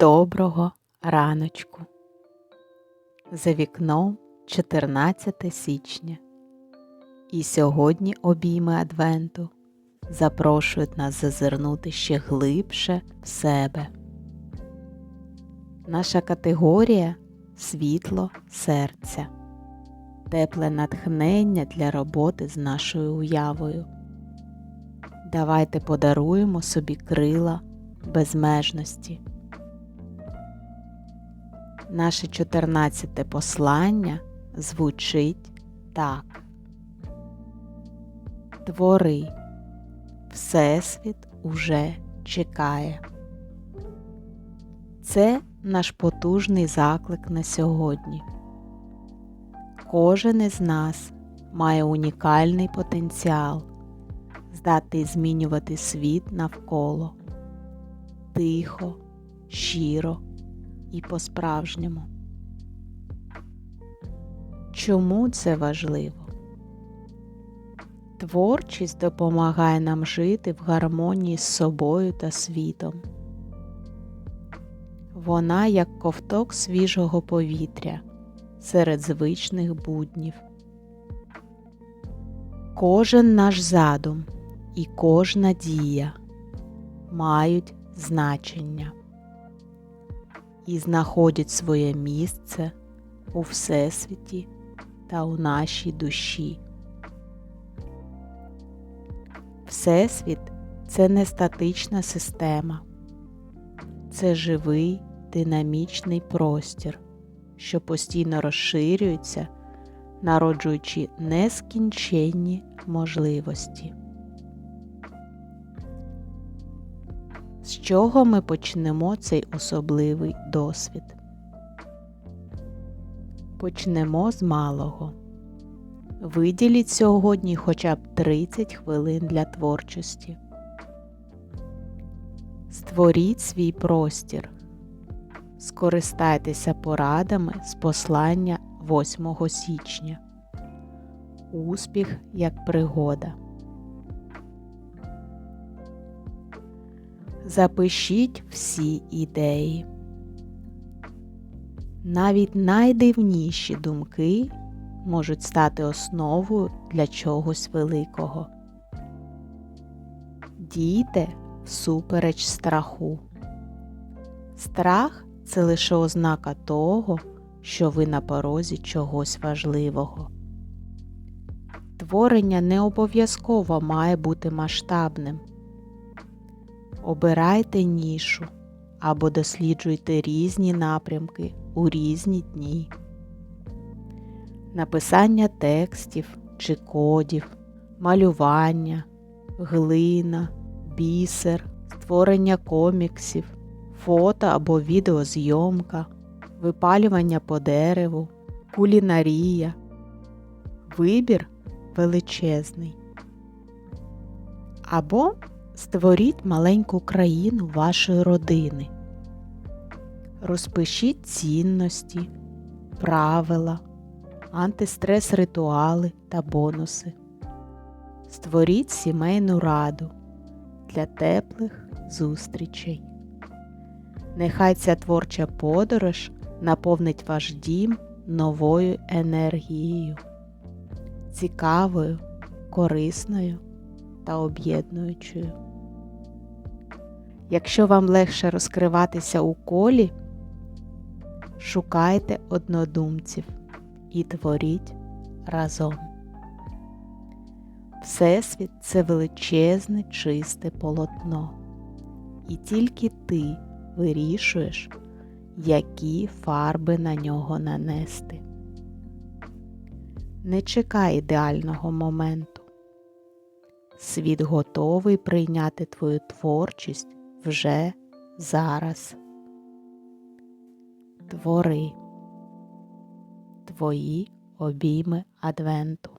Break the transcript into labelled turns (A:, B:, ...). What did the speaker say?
A: Доброго раночку. За вікном 14 січня. І сьогодні обійми Адвенту запрошують нас зазирнути ще глибше в себе. Наша категорія світло серця, тепле натхнення для роботи з нашою уявою. Давайте подаруємо собі крила безмежності. Наше 14 послання звучить так. Твори, Всесвіт уже чекає. Це наш потужний заклик на сьогодні. Кожен із нас має унікальний потенціал, здатний змінювати світ навколо тихо, щиро і по-справжньому. Чому це важливо? Творчість допомагає нам жити в гармонії з собою та світом. Вона як ковток свіжого повітря серед звичних буднів. Кожен наш задум і кожна дія мають значення і знаходять своє місце у Всесвіті та у нашій душі. Всесвіт це не статична система, це живий динамічний простір, що постійно розширюється, народжуючи нескінченні можливості. З чого ми почнемо цей особливий досвід? Почнемо з малого. Виділіть сьогодні хоча б 30 хвилин для творчості. Створіть свій простір. Скористайтеся порадами з послання 8 січня. Успіх як пригода. Запишіть всі ідеї. Навіть найдивніші думки можуть стати основою для чогось великого. Дійте всупереч страху. Страх це лише ознака того, що ви на порозі чогось важливого. Творення не обов'язково має бути масштабним. Обирайте нішу або досліджуйте різні напрямки у різні дні. Написання текстів чи кодів, малювання, глина, бісер, створення коміксів, фото або відеозйомка, випалювання по дереву, кулінарія. Вибір величезний. Або Створіть маленьку країну вашої родини. Розпишіть цінності, правила, антистрес ритуали та бонуси. Створіть сімейну раду для теплих зустрічей. Нехай ця творча подорож наповнить ваш дім новою енергією, цікавою, корисною та об'єднуючою. Якщо вам легше розкриватися у колі, шукайте однодумців і творіть разом. Всесвіт це величезне чисте полотно, і тільки ти вирішуєш, які фарби на нього нанести. Не чекай ідеального моменту. Світ готовий прийняти твою творчість вже зараз. Твори твої обійми Адвенту.